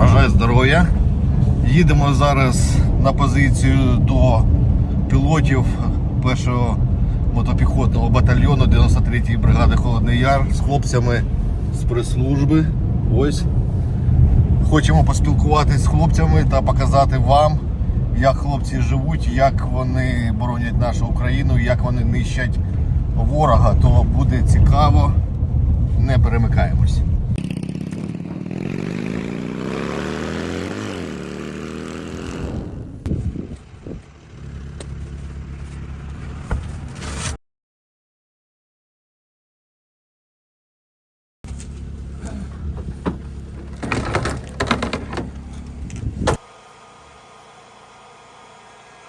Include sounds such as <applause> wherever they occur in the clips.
Бажаю здоров'я. Їдемо зараз на позицію до пілотів першого мотопіхотного батальйону 93-ї бригади Холодний Яр з хлопцями з прес-служби. Ось. Хочемо поспілкуватися з хлопцями та показати вам, як хлопці живуть, як вони боронять нашу Україну, як вони нищать ворога. То буде цікаво. Не перемикаємось.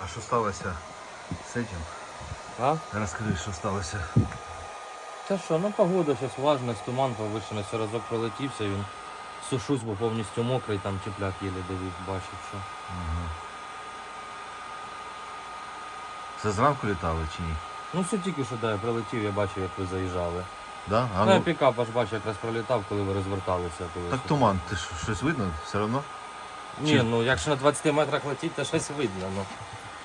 А що сталося з цим? А? Розкажи, що сталося. Та що, ну погода зараз влажність, туман повишений, все разок пролетівся, він сушусь, бо повністю мокрий, там тепляк єлі дивив, бачив, що. Це зранку літали чи ні? Ну все тільки що да, я прилетів, я бачив, як ви заїжджали. Да? А ну, я ну, пікап аж бачив, якраз пролітав, коли ви розверталися. Коли так туман, ти що, щось видно все одно? Ні, Чи- ну якщо на 20 метрах летіть, то щось видно. Ну.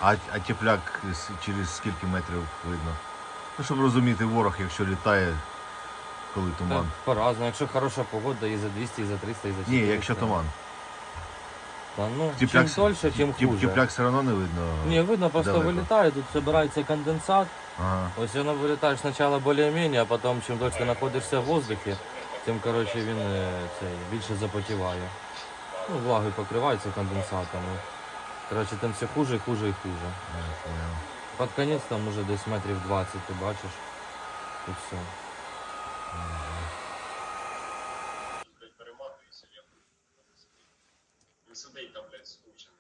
А, а тепляк через скільки метрів видно? Ну, щоб розуміти ворог, якщо літає, коли туман. по-разному. Якщо хороша погода, і за 200, і за 300, і за 400. Ні, якщо туман. Та, ну, Тепляк, чим дольше, тим хуже. Тепляк все одно не видно. Ні, видно, просто далеко. вилітає, тут збирається конденсат. Ага. Ось воно вилітає спочатку більш-менш, а потім чим дольше знаходишся в воздухі, тим коротше, він е, цей, більше запотіває. Ну, влагою покривається конденсатами. Коротше, тим все хуже, хуже і хуже. Я понял. Під там уже десь метрів 20 ти бачиш. І все. сидить там, блядь, скучено.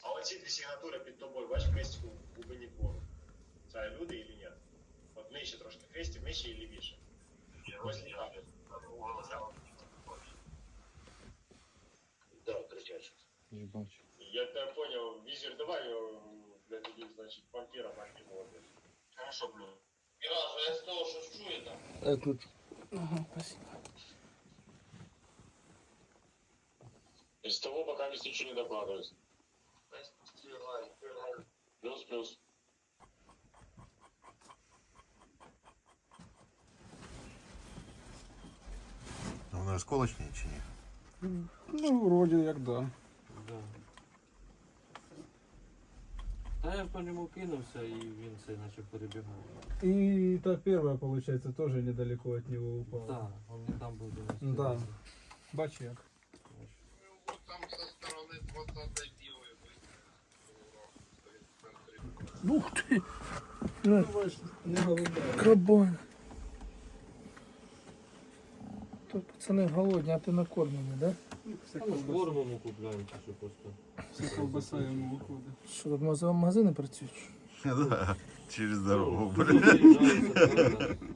А оці дві сигнатури під тобою, бач, хрестик у глибині. Це люди или ні? От нижче трошки хрестик, нижче і лівіше. Ось кричать. Я бачу. Я тебе понял, визір давай, о, для людей, значить, вампіра вампіра. Хорошо, блю. Міражу, я з того, що чую там. Тут. Из того пока здесь ничего не докладывается. Плюс-плюс. А Воно осколочне чи ні? Ну, вроде як да. Да. Та я по ньому кинувся і він це наче перебігав. И та первая, получается, тоже недалеко от него упала. Так, він не там був до нас. Да. Бач як. Ух ты! Крабан. То пацани голодні, а ти накормлений, да? Купляємо, чи що просто. вся колбаса йому виходить. Що тут магазини- працюють? Да, <laughs> Через дорогу. Приїжджають, <laughs>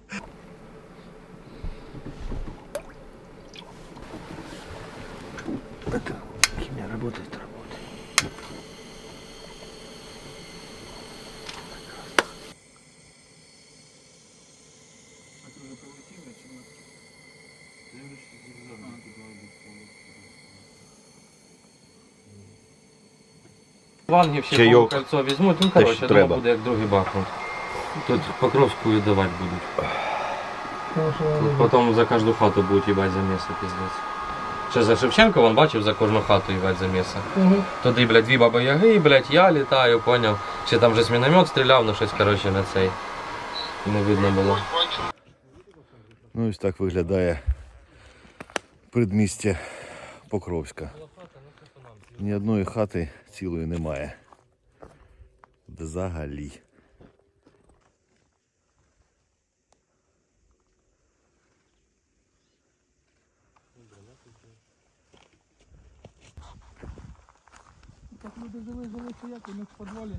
Вангів ще Чайок. по кольцо візьмуть, ну коротше, думаю, треба. буде як другий бахнут. Тут Покровську давати будуть. Тут потім за кожну хату будуть їбати заміси, піздець. Ще за Шевченко, він бачив за кожну хату їбать заміси. Туди, блядь, дві баби яги, блядь, я літаю, поняв. Ще там вже міномет стріляв, ну щось, коротше, на цей. Не видно було. Ну ось так виглядає предмістя Покровська. Ні одної хати цілої немає. Взагалі. Так люди жили, жили, як у них в підвалі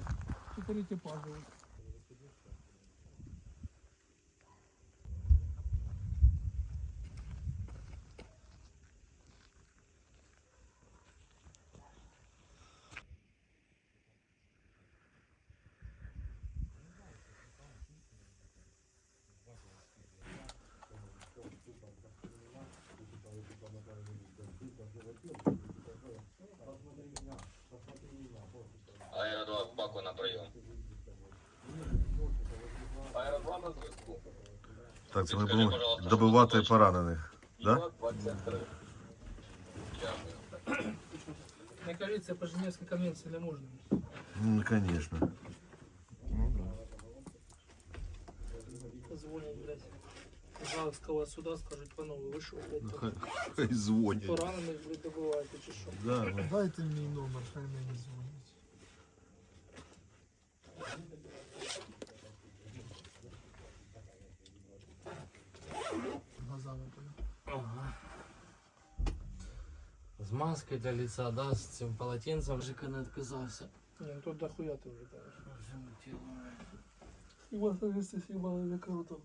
чотири типа живуть. Так, це ми будемо добивати поранених. Да? Мне кажется, по Женевской конвенции не можно. Ну, звісно. Позвонят, блядь. Пожалуйста, сюда скажут, панове, ви що, блядь, Хай, хай <laughs> дзвонять. поранених, блядь, добиваєте, чи що? Да, ну. Дайте мій номер, хай мені дзвонять. Глаза випали. Ага. З маской для лица, да, з цим полотенцем. Жика не відказався. Не, ну тут дохуя ты уже, конечно. Ебать, если съебало, я круто.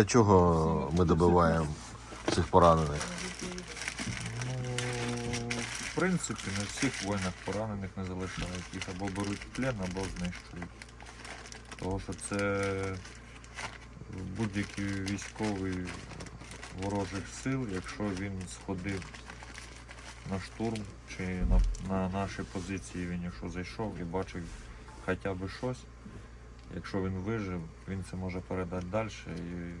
Для чого ми добиваємо цих поранених? Ну, в принципі, на всіх воїнах поранених не залишають. Їх або беруть плен, або знищують. Тому що це будь-який військовий ворожих сил, якщо він сходив на штурм чи на, на наші позиції, він якщо зайшов і бачив хоча б щось, якщо він вижив, він це може передати далі. І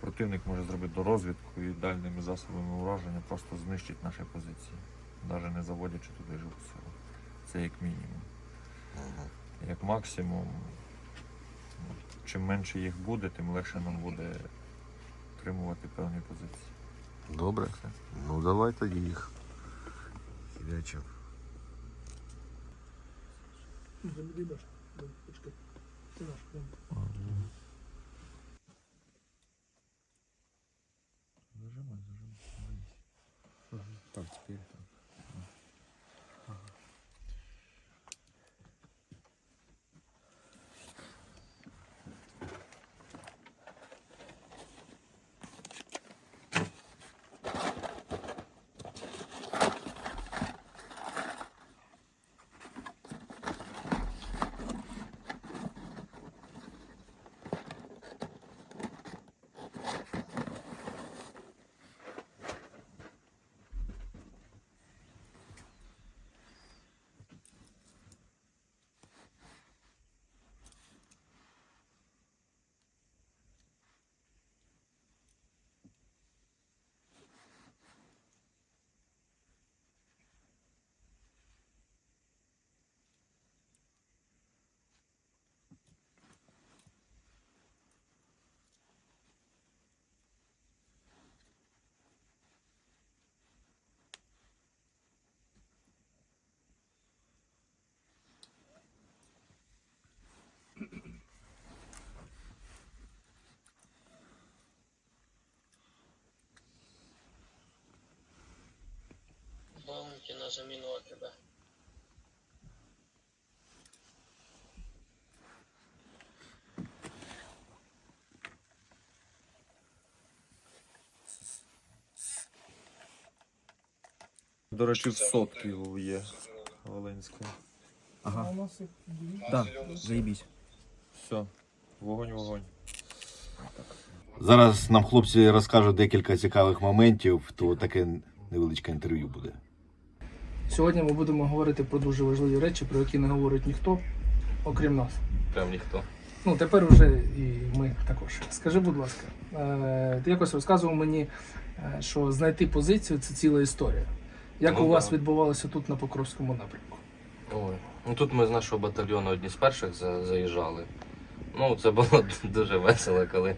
Противник може зробити до розвідку і дальніми засобами ураження просто знищить наші позиції, навіть не заводячи туди живу силу. Це як мінімум. Як максимум, ну, чим менше їх буде, тим легше нам буде отримувати певні позиції. Добре. Ну давай тоді їх. Сидячим. Забери наш. Почекай. Ти наш, прям. Зажимай, зажимай. Так, теперь так. Баунти на заміну До речі, в сотки є Волинської. А у нас їх дві. Да, заебись. Все, вогонь, вогонь. Зараз нам хлопці розкажуть декілька цікавих моментів, то таке невеличке інтерв'ю буде. Сьогодні ми будемо говорити про дуже важливі речі, про які не говорить ніхто, окрім нас. Прям ніхто. Ну, тепер вже і ми також. Скажи, будь ласка, е, ти якось розказував мені, е, що знайти позицію це ціла історія. Як Ну, у вас да. відбувалося тут на Покровському напрямку? Ой. Ну тут ми з нашого батальйону одні з перших за- заїжджали. Ну, це було <laughs> дуже весело, коли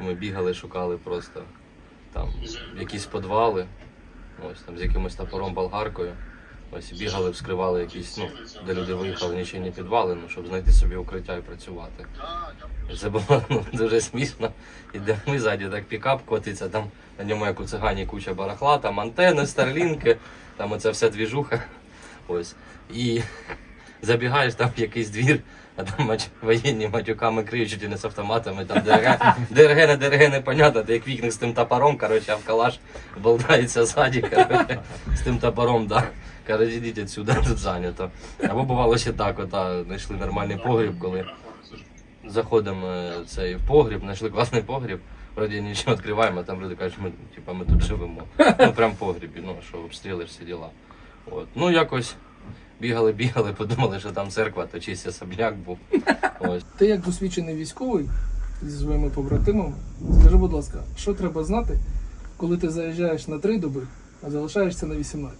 ми бігали, шукали просто там якісь підвали, ось там з якимось топором болгаркою. Ось бігали, вскривали якісь, ну, де люди виїхали, нічийні підвали, ну, щоб знайти собі укриття і працювати. Це було ну, дуже смішно. Ідемо ми ззаді, так пікап котиться, там на ньому як у цигані куча барахла, там антени, старлінки, там оця вся двіжуха. Ось. І забігаєш там в якийсь двір, а там мач... воєнні матюками криють, не з автоматами, там ДРГ, ДРГ не ДРГ непонятно, ти як вікник з тим топором, короче, а в калаш болтається ззаді, короче, з тим топором, да. Каже, ідіть отсюда, <laughs> тут зайнято. Або бувало ще так, от, а, знайшли нормальний погріб, коли заходимо е, цей погріб, знайшли класний погріб, вроді нічого відкриваємо, а там люди кажуть, ми, типа, ми тут живемо. Ну, прям в погрібі, ну, що обстріли, всі діла. От. Ну, якось бігали, бігали, подумали, що там церква, то чийсь особняк був. <laughs> Ось. Ти як досвідчений військовий зі своїми побратимами, скажи, будь ласка, що треба знати, коли ти заїжджаєш на три доби, а залишаєшся на 18?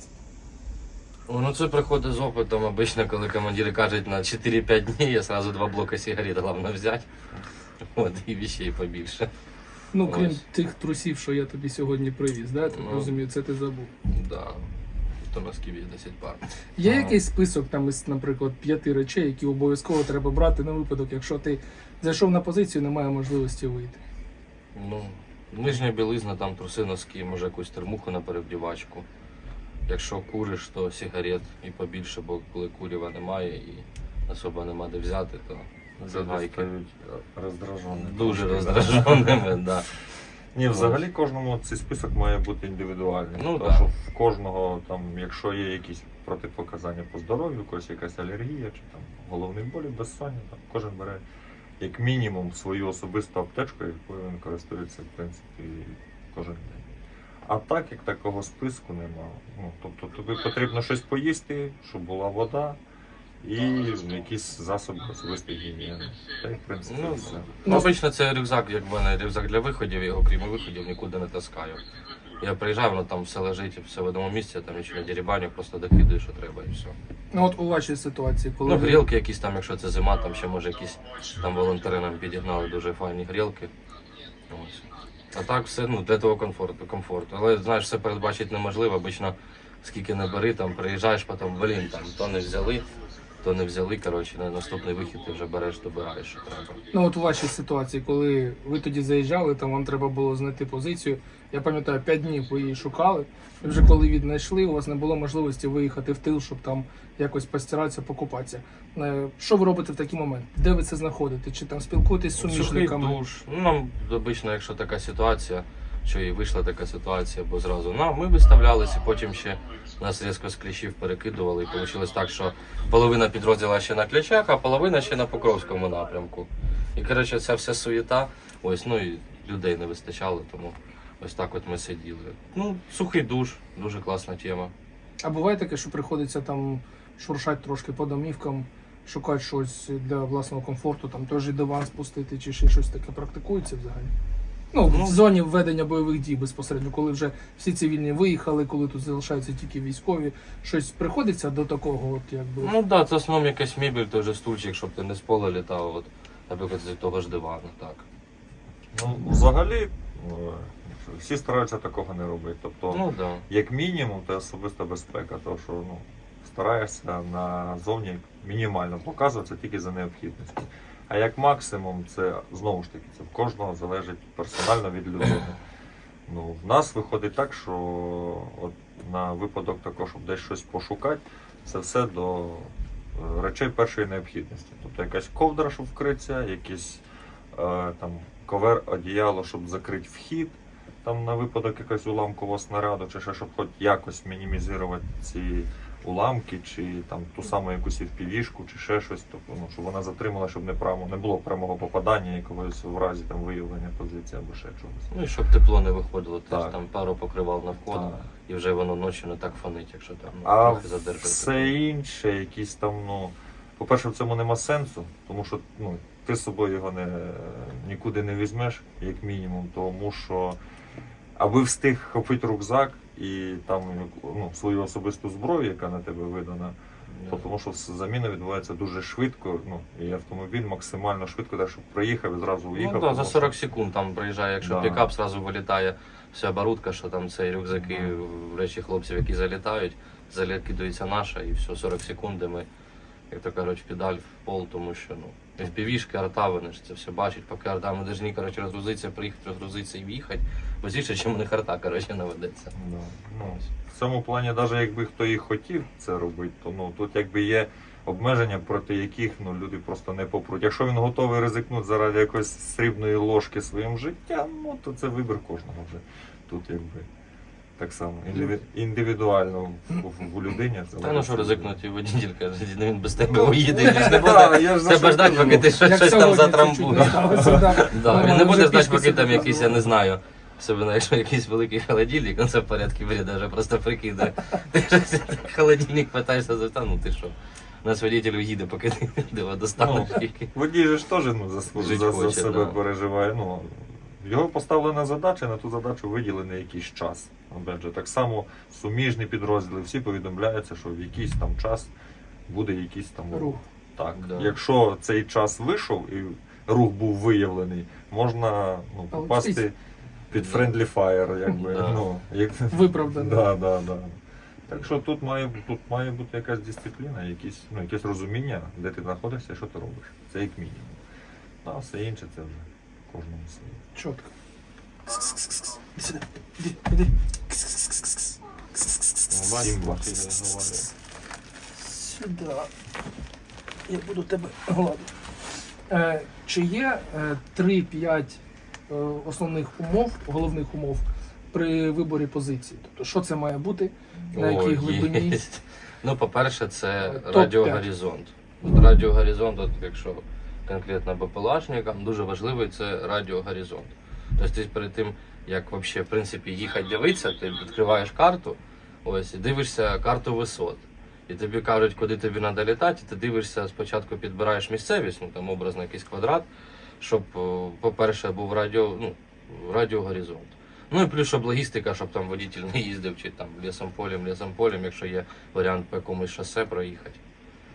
О, ну це приходить з опитом. Обично, коли командири кажуть на 4-5 днів, я сразу два блока сигарет головне взяти. От, і вещей побільше. Ну, крім Ось. тих трусів, що я тобі сьогодні привіз, да? так Ну. розумію, це ти забув. Да. То носків є 10 пар. Є Ага. якийсь список там із, наприклад, п'яти речей, які обов'язково треба брати на випадок, якщо ти зайшов на позицію, немає можливості вийти. Ну, нижня білизна, там труси, носки, може якусь термуху на перевдівачку. Якщо куриш, то сигарет і побільше, бо коли куріва немає і особо нема де взяти, то загайки. стають роздраженими. Дуже роздраженими, <laughs> да. Ні, взагалі кожному цей список має бути індивідуальний. Ну, Тому да. що в кожного, там, якщо є якісь протипоказання по здоров'ю, когось якась алергія чи там головний болі, безсоння, там кожен бере як мінімум свою особисту аптечку, якою він користується, в принципі, кожен день. А так, як такого списку нема. Ну, тобто тобі потрібно щось поїсти, щоб була вода і якісь засоби особистої гігієни. Та й в принципі Ну, все. Ну, обично це рюкзак, як в мене рюкзак для виходів, я його крім виходів нікуди не таскаю. Я приїжджаю, воно там все лежить, все в одному місці, я там нічого не дерібаню, просто докидаю, що треба і все. Ну от у вашій ситуації, коли Ну, ви- грілки якісь там, якщо це зима, там ще може якісь там волонтери нам підігнали дуже файні грілки. Ось. А так все ну, для того комфорту, комфорту. Але знаєш, все передбачити неможливо. Обично скільки не бери, там приїжджаєш, потім, блін, там то не взяли, то не взяли. Коротше, на наступний вихід ти вже береш, добираєш, що треба. Ну от у вашій ситуації, коли ви тоді заїжджали, там вам треба було знайти позицію. Я пам'ятаю, 5 днів ви її шукали. І вже коли віднайшли, у вас не було можливості виїхати в тил, щоб там якось постиратися, покупатися. Е, Що ви робите в такий момент? Де ви це знаходите? Чи там спілкуєтесь з Сухий суміжниками? душ. Ну, нам обично, якщо така ситуація, що і вийшла така ситуація, бо зразу на ми виставлялися, потім ще нас різко з кліщів перекидували. І вийшло так, що половина підрозділа ще на клячах, а половина ще на Покровському напрямку. І коротше, ця вся суєта, ось, ну і людей не вистачало, тому ось так от ми сиділи. Ну, сухий душ, дуже класна тема. А буває таке, що приходиться там шуршати трошки по домівкам, шукати щось для власного комфорту, там той же диван спустити чи ще щось таке практикується взагалі? Ну, Ну, в зоні введення бойових дій безпосередньо, коли вже всі цивільні виїхали, коли тут залишаються тільки військові, щось приходиться до такого, от якби. Ну так, да, це в основному якась мебель, той же стульчик, щоб ти не з пола літав, от, наприклад, з того ж дивану, так. Ну, взагалі, ну, всі стараються такого не робити. Тобто, Ну. Да. як мінімум, це особиста безпека, тому що ну, стараєшся назовні мінімально показуватися тільки за необхідністю. А як максимум, це знову ж таки, це в кожного залежить персонально від людини. Ну, в нас виходить так, що от на випадок такого, щоб десь щось пошукати, це все до е, речей першої необхідності. Тобто якась ковдра, щоб вкритися, якийсь е, там ковер, одіяло, щоб закрити вхід, там на випадок якогось уламкового снаряду, чи ще щоб хоч якось мінімізувати ці уламки, чи там ту саму якусь впівішку, чи ще щось, тобто, ну, щоб вона затримала, щоб не прямо не було прямого попадання якогось в разі там виявлення позиції або ще чогось. Ну і щоб тепло не виходило, теж Так. там пару покривал навколо, Так. і вже воно ночі не так фонить, якщо там ну, А трохи задержати. все інше, якісь там, ну, по-перше, в цьому нема сенсу, тому що ну, ти з собою його не, нікуди не візьмеш, як мінімум, тому що аби встиг хопити рюкзак і там ну, свою особисту зброю, яка на тебе видана, Да. тому що заміна відбувається дуже швидко, ну, і автомобіль максимально швидко, так, щоб проїхав і зразу уїхав. Ну, да, за що- 40 секунд там приїжджає, якщо Да. пікап, зразу вилітає вся оборудка, що там це рюкзаки, речі хлопців, які залітають, закидується наша, і все, 40 секунд, і ми як то кажуть, педаль в пол, тому що ну, FPV-шки, арта, вони ж це все бачать, поки арта ми повинні коротше, розгрузитися, приїхати, розгрузитися і в'їхати, бо чим у них арта коротше, наведеться. Да. Ну, в цьому плані, навіть якби хто і хотів це робити, то ну, тут якби є обмеження, проти яких ну, люди просто не попруть. Якщо він готовий ризикнути заради якоїсь срібної ложки своїм життям, ну то це вибір кожного вже. Тут якби так само індиві- індивідуально в, в людині. Та ну що ризикнути, водитель каже, «Ну, він без тебе Ну, уїде, ну, він ж не буде тебе що поки ти щось, щось там затрамбуєш. да. Да, він не буде вже ждати, поки там якийсь, я не знаю. Особливо, якщо якийсь великий холодильник, ну це в порядку вряда, вже просто. Ти щось холодильник питаєшся за ну ти що? У нас водитель уїде, поки ти його достанеш. Водій же ж теж ну, за, за, за себе да. переживає. Ну, його поставлена задача, на ту задачу виділений якийсь час. Опять же, так само суміжні підрозділи, всі повідомляються, що в якийсь там час буде якийсь там Рух. Так. Да. Якщо цей час вийшов і рух був виявлений, можна ну, попасти під friendly fire, якби. <laughs> Да. Ну, як... <laughs> Виправдано. Да, да, да. Так що тут має, тут має бути якась дисципліна, якісь, ну, якесь розуміння, де ти знаходишся і що ти робиш. Це як мінімум. А все інше це вже кожному своє. Чітко. Сюди. Іди, іди. Сюди. Я буду тебе гладити. Е, чи є е, 3-5 е, основних умов, головних умов при виборі позиції? Тобто, що це має бути, на якій О, глибині? Ну, по-перше, це Топ-п'ять. радіогоризонт. Радіогоризонт, от якщо конкретно БПЛАшникам, дуже важливий це радіогоризонт. Тобто ти перед тим, як вообще, в принципі, їхати дивитися, ти відкриваєш карту, ось, і дивишся карту висот. І тобі кажуть, куди тобі треба літати, і ти дивишся, спочатку підбираєш місцевість, ну там образно якийсь квадрат, щоб, по-перше, був радіо, ну, радіогоризонт. Ну і плюс, щоб логістика, щоб там водитель не їздив, чи там лісом полем, лісом полем, якщо є варіант по якомусь шосе проїхати.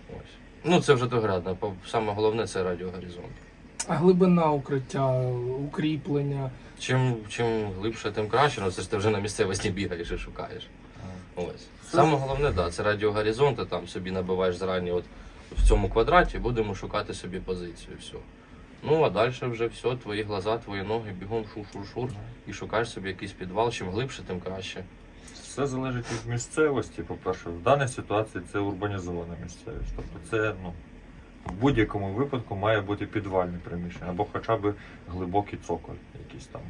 Ось. Ну це вже доградно. Саме головне це радіогоризонт. А глибина укриття, укріплення. Чим, чим глибше, тим краще, ну це ж ти вже на місцевості бігаєш і шукаєш. Ось. Саме головне, да, це радіогоризонти, там собі набиваєш зарані от в цьому квадраті, будемо шукати собі позицію. Все. Ну а далі вже все, твої глаза, твої ноги, бігом шур-шур-шур і шукаєш собі якийсь підвал. Чим глибше, тим краще. Все залежить від місцевості, по-перше. В даній ситуації це урбанізована місцевість. Тобто це ну, в будь-якому випадку має бути підвальне приміщення або хоча б глибокий цоколь якийсь там.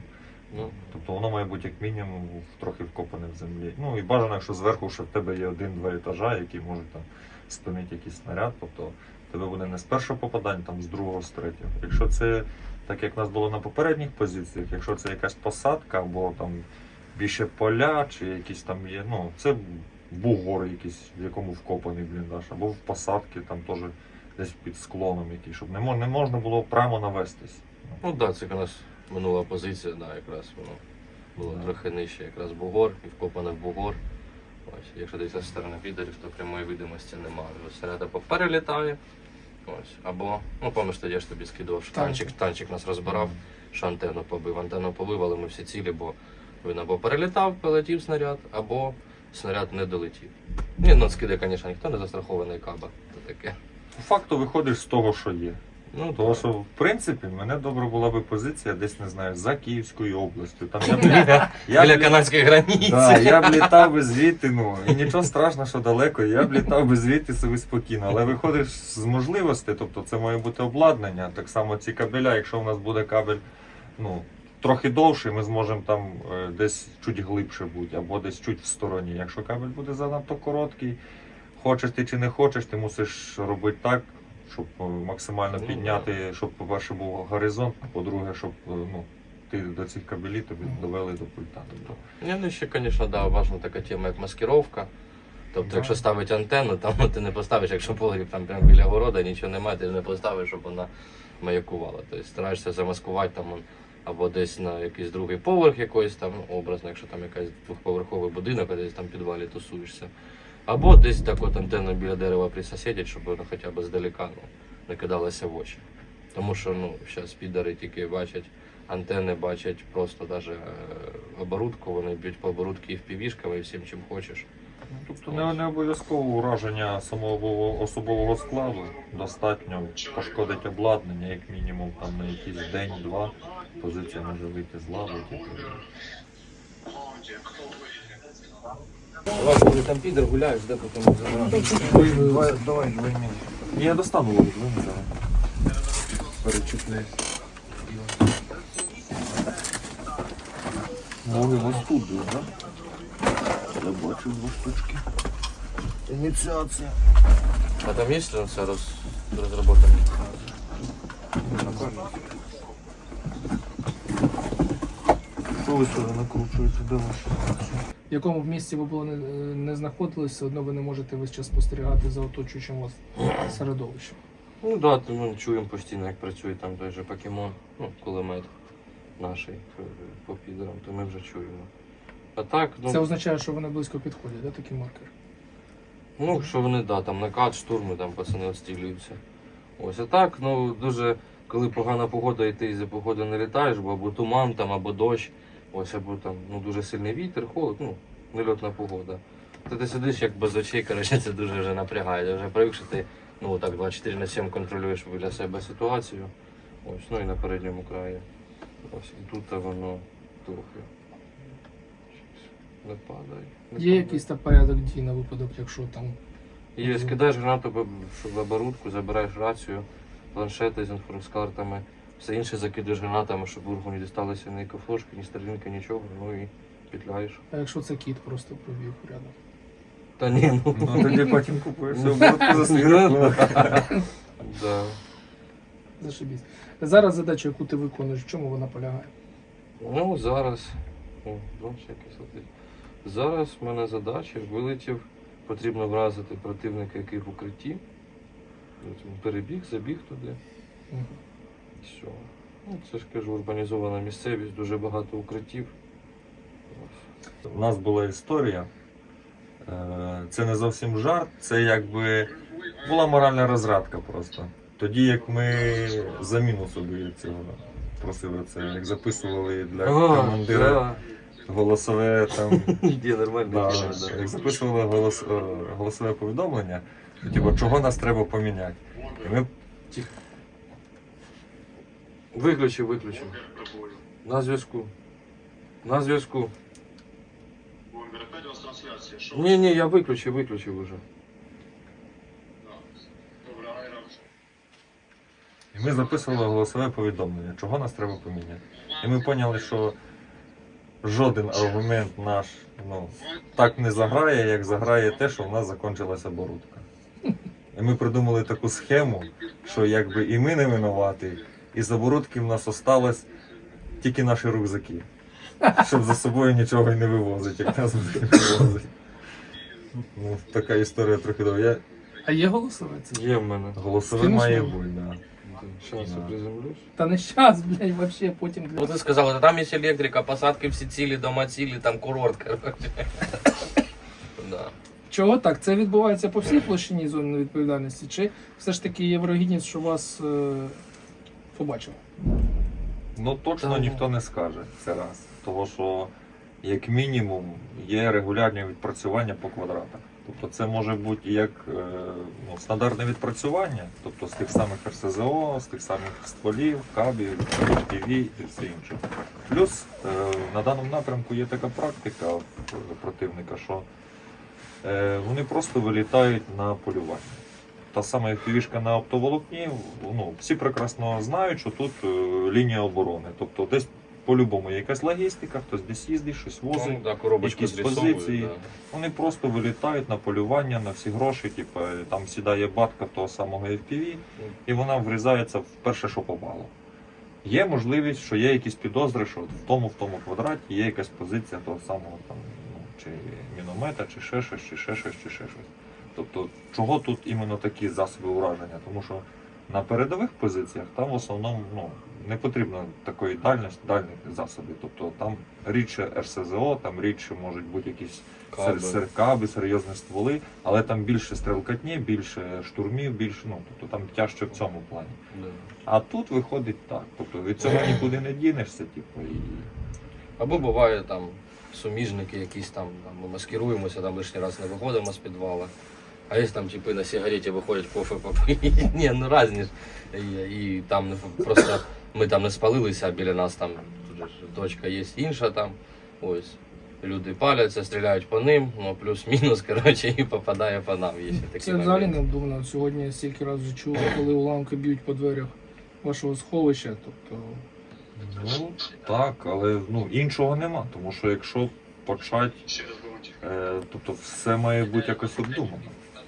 Ну, Тобто воно має бути як мінімум трохи вкопане в землі. Ну і бажано, якщо зверху ще в тебе є один-два етажа, які можуть там спинити якийсь снаряд, тобто тебе буде не з першого попадання, там з другого, з третього. Якщо це так як в нас було на попередніх позиціях, якщо це якась посадка або там більше поля, чи якісь там є, ну це бугор якийсь, в якому вкопаний бліндаж, або в посадки там теж десь під склоном якийсь, щоб не, мо- не можна було прямо навестись. ну да, це у нас минула позиція, да, якраз воно було Да. трохи нижче, якраз бугор, і вкопане в бугор. Ось, якщо десь зі сторони підерів, то прямої видимості немає. Ось снаряд або перелітає. Ось, або, ну пам'ятаєш, тоді я ж тобі скидував, що танчик, танчик нас розбирав, що антенну побив. Антенну побив, але ми всі цілі, бо він або перелітав, полетів снаряд, або снаряд не долетів. Ні, ну скиде, звісно, ніхто не застрахований каба. То таке. По факту виходиш з того, що є. Ну, Тому що, в принципі, в мене добра була би позиція десь, не знаю, за Київською областю. Там я б, я, Біля б, канадської границі. да, я б літав би звідти, ну, і нічого страшного, що далеко, я б літав би звідти собі спокійно. Але виходиш з можливостей, тобто це має бути обладнання. Так само ці кабеля, якщо в нас буде кабель, ну. Трохи довший, ми зможемо там е, десь чуть глибше бути, або десь чуть в стороні. Якщо кабель буде занадто короткий, хочеш ти чи не хочеш, ти мусиш робити так, щоб е, максимально Ну, підняти, щоб, по-перше, був горизонт, а по-друге, щоб е, ну, ти до цих кабелів тобі довели до пульта. Тобто, Ні, ну ще, звісно, да, важна така тема, як маскировка. Тобто, Да. якщо ставити антенну, там <laughs> ти не поставиш, якщо погріб там прямо біля города, нічого немає, ти не поставиш, щоб вона маякувала. Тобто стараєшся замаскувати там або десь на якийсь другий поверх якоїсь там, ну, образно, якщо там якийсь двохповерховий будинок, а десь там в підвалі тусуєшся. Або десь так от антенну біля дерева присосідять, щоб вона хоча б здалека ну, не кидалася в очі. Тому що ну, зараз підари тільки бачать антенни, бачать просто даже е, оборудку, вони б'ють по оборудці і впівішками, і всім чим хочеш. Тобто не, не обов'язково ураження самого особового складу. Достатньо пошкодить обладнання, як мінімум там на якийсь день-два. Позиція може вийти з ладу. типу. Ваш коли там підер гуляєш, де потім забирати. Давай, давай, Я достану ловить, ви не давай. Перечіпляй. Мови вас тут, так? Я бачу два штучки. Ініціація. А там є все роз, розроблено? Що ви сюди накручуєте? Де? В якому б місці ви були не, не знаходились, все одно ви не можете весь час спостерігати за оточуючим вас середовищем. Ну так, да, то ми чуємо постійно, як працює там той же покемон, ну, кулемет наш по підерам, то ми вже чуємо. А так, ну, Це означає, що вони близько підходять, да, такі маркери? ну що вони, да, там накат, штурми, там пацани відстрілюються. Ось, а так, ну дуже, коли погана погода і ти за погоди не літаєш, бо або туман там, або дощ, ось, або там ну, дуже сильний вітер, холод, ну, нельотна погода. То ти сидиш як без очей, коротше, це дуже вже напрягає. Ти вже привик, що ти ну, так 24 на 7 контролюєш біля себе ситуацію. Ось, ну і на передньому краї. Ось, і тут воно трохи. Не падає. не Є падає. якийсь там порядок дій на випадок, якщо там Є, скидаєш гранату в оборудку, забираєш рацію, планшети з картами, все інше закидуєш гранатами, щоб ургу не дісталося ні кафошки, ні стрілянки, нічого, ну і петляєш. А якщо це кіт просто пробіг рядом? Та ні, ну. Ну тоді потім купуєш Ну, оборудку за свій ну, рахунок. <laughs> Да. Зашибісь. Зараз задача, яку ти виконуєш, в чому вона полягає? Ну, зараз. О, бачиш, якийсь летить. Зараз в мене задача вилетів, потрібно вразити противника, який в укритті. Перебіг, забіг туди. Мгм. Все. Ну, це ж кажу, урбанізована місцевість, дуже багато укриттів. У нас була історія. Е, Це не зовсім жарт, це якби була моральна розрадка просто. Тоді як ми заміну собі цього просили це, як записували для командира голосове там. <laughs> Нормально. Да. як записували голос, е, голосове повідомлення, то, типу, чого нас треба поміняти. І ми Виключив, виключив. На зв'язку. На зв'язку. Ні, ні, я виключив, виключив уже. І ми записували голосове повідомлення, чого нас треба поміняти. І ми поняли, що жоден аргумент наш ну, так не заграє, як заграє те, що в нас закончилася оборудка. І ми придумали таку схему, що якби і ми не винуваті, і з оборудки в нас осталось тільки наші рюкзаки. Щоб за собою нічого й не вивозити, як нас будуть вивозити. Ну, така історія трохи довга. Я А є голосове це? Є в мене. голосове Скинеш має мені? бути, да. Зараз я Да. приземлюсь. Та не щас, блядь, вообще потім. для- Вот ты сказал, это там есть электрика, посадки всі цілі, дома цілі, там курорт, короче. Да. Чого так? Це відбувається по всій площині зони відповідальності? Чи все ж таки є вирогідність, що вас е, побачили? Ну точно Та, ніхто не скаже це раз. Тому що, як мінімум, є регулярні відпрацювання по квадратах. Тобто це може бути як е, ну, стандартне відпрацювання, тобто з тих самих РСЗО, з тих самих стволів, кабів, HPV і все інше. Плюс е, на даному напрямку є така практика противника, що е, вони просто вилітають на полювання. Та сама FPV-шка на оптоволокні, ну, всі прекрасно знають, що тут е, лінія оборони. Тобто десь по-любому якась логістика, хтось десь їздить, щось возить. Ну, да, якісь позиції. да. Вони просто вилітають на полювання на всі гроші, типу, там сідає батка того самого FPV, і вона врізається в перше, що попало. Є можливість, що є якісь підозри, що в тому в тому квадраті є якась позиція того самого там, ну, чи міномета, чи ще щось, чи ще щось, чи ще щось. Тобто, чого тут іменно такі засоби ураження? Тому що на передових позиціях там в основному ну, не потрібно такої дальності, дальних засобів. Тобто там рідше РСЗО, там рідше можуть бути якісь Каби. сер- сер- серйозні стволи, але там більше стрілкатні, більше штурмів, більше, ну, тобто там тяжче в цьому плані. А тут виходить так. Тобто від цього нікуди не дінешся, типу, і Або буває там суміжники якісь там, там ми маскируємося, там лишній раз не виходимо з підвала. А є там типи на сигареті виходять кофе попити. <laughs> Ні, ну разні ж. І, і там не- просто ми там не спалилися, а біля нас там дочка є інша там. Ось. Люди паляться, стріляють по ним, ну плюс-мінус, <laughs> коротше, і попадає по нам. Є такі Це взагалі моменти. необдумно. Сьогодні я стільки разів вже чув, коли уламки б'ють по дверях вашого сховища. Тобто Ну так, але ну, іншого нема. Тому що якщо почати, е, тобто все має бути якось обдумано.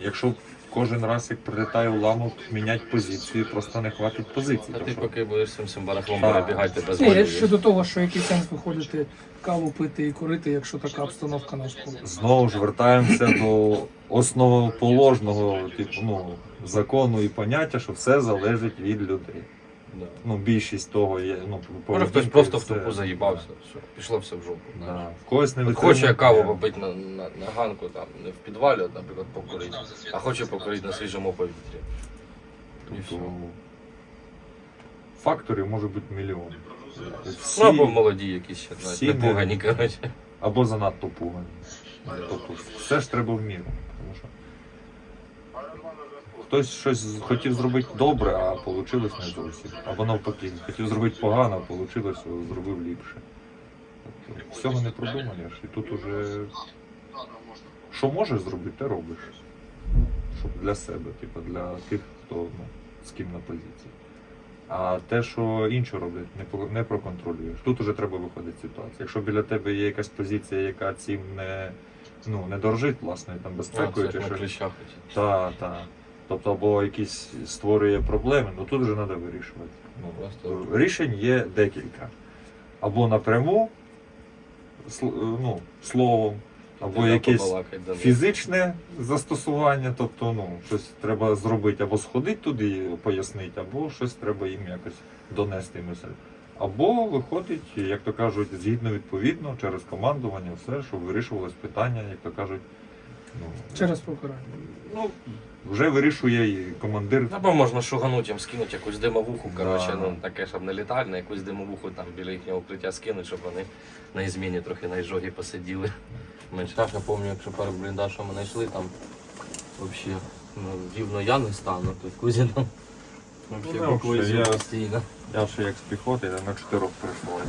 Якщо кожен раз, як прилітає уламок, міняти позицію, просто не хватить позиції. А ти що- поки будеш цим цим барахлом Так. перебігати без Ні, я щодо того, що який сенс виходити каву пити і курити, якщо така обстановка на сході. Знову ж вертаємося до основоположного типу, ну, закону і поняття, що все залежить від людей. Да. Ну, більшість того є. Ну, Може хтось просто в тупу заїбався, все, пішло все в жопу. Да. В когось не От Хоче я каву витримує. попити на, на, на ганку, там, не в підвалі, от, наприклад, покурити, а хоче покурити на свіжому повітрі. І все. Тобто, Факторів може бути мільйон. Всі, Ну або молоді якісь ще, знаєш, всі не не- погані, коротше. або занадто пугані. Тобто все ж треба в міру. Тому що хтось щось хотів зробити добре, а вийшло не зовсім. Або навпаки, хотів зробити погано, а вийшло, зробив ліпше. Тобто, всього не продумаєш. І тут уже що можеш зробити, те робиш. Щоб для себе, типу, для тих, хто ну, з ким на позиції. А те, що інші роблять, не, не проконтролюєш. Тут уже треба виходити з ситуації. Якщо біля тебе є якась позиція, яка цим не, ну, не дорожить, власне, там безпекою чи щось. Так, так. Тобто, або якісь створює проблеми, ну тут вже треба вирішувати. Ну, просто Рішень є декілька. Або напряму, сл- ну, словом, або треба якесь побалакати фізичне застосування, тобто ну, щось треба зробити, або сходити туди і пояснити, або щось треба їм якось донести мисль. Або виходить, як то кажуть, згідно відповідно, через командування, все, щоб вирішувалось питання, як то кажуть, ну, Через покарання. ну вже вирішує і командир. Або можна шугануть їм скинути якусь димовуху, коротше, Да. ну таке, щоб не літальне, якусь димовуху там біля їхнього укриття скинуть, щоб вони на зміні трохи на іжогі посиділи. Менше. Так, я пам'ятаю, якщо перед бліндажем ми знайшли там взагалі ну, рівно я не стану, тут Кузя там Ну, взагалі да, буквою я- постійно. Я ще як з піхоти, я на чотирьох прийшов.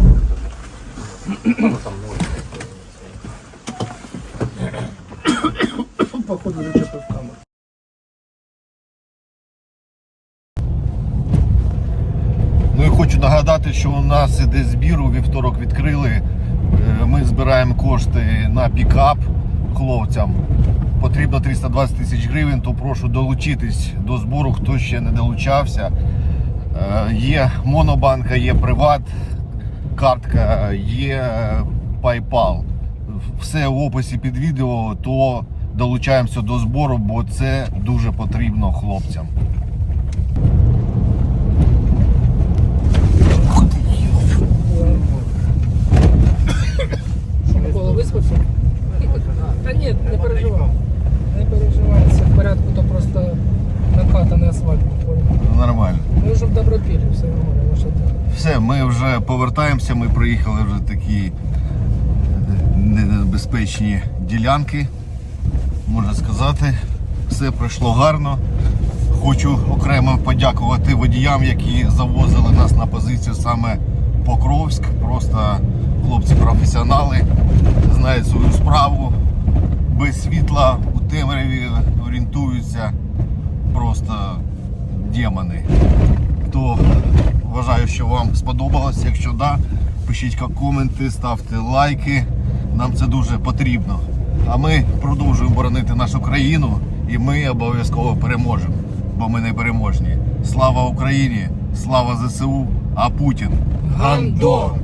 Ну, там, ну, Походу зачепив камеру. Ну і хочу нагадати, що у нас іде збір, у вівторок відкрили. Е, Ми збираємо кошти на пікап хлопцям. Потрібно 320 тисяч гривень, то прошу долучитись до збору, хто ще не долучався. Е, Є монобанка, є приват, картка, є PayPal. Все в описі під відео, то долучаємося до збору, бо це дуже потрібно хлопцям. Виспався? Та ні, не переживай. Не переживай, все в порядку, то просто накатаний асфальт. понял? Нормально. Ми вже в Добропіллі, все нормально. ну що ти? Все, ми вже повертаємося, ми проїхали вже такі е, небезпечні ділянки. Можна сказати, все пройшло гарно. Хочу окремо подякувати водіям, які завозили нас на позицію саме Покровськ. Просто хлопці професіонали, знають свою справу. Без світла у темряві орієнтуються. Просто демони. То вважаю, що вам сподобалось. Якщо да, пишіть коменти, ставте лайки. Нам це дуже потрібно. А ми продовжуємо боронити нашу країну і ми обов'язково переможемо, бо ми не переможні. Слава Україні! Слава ЗСУ! А Путін! Гандон!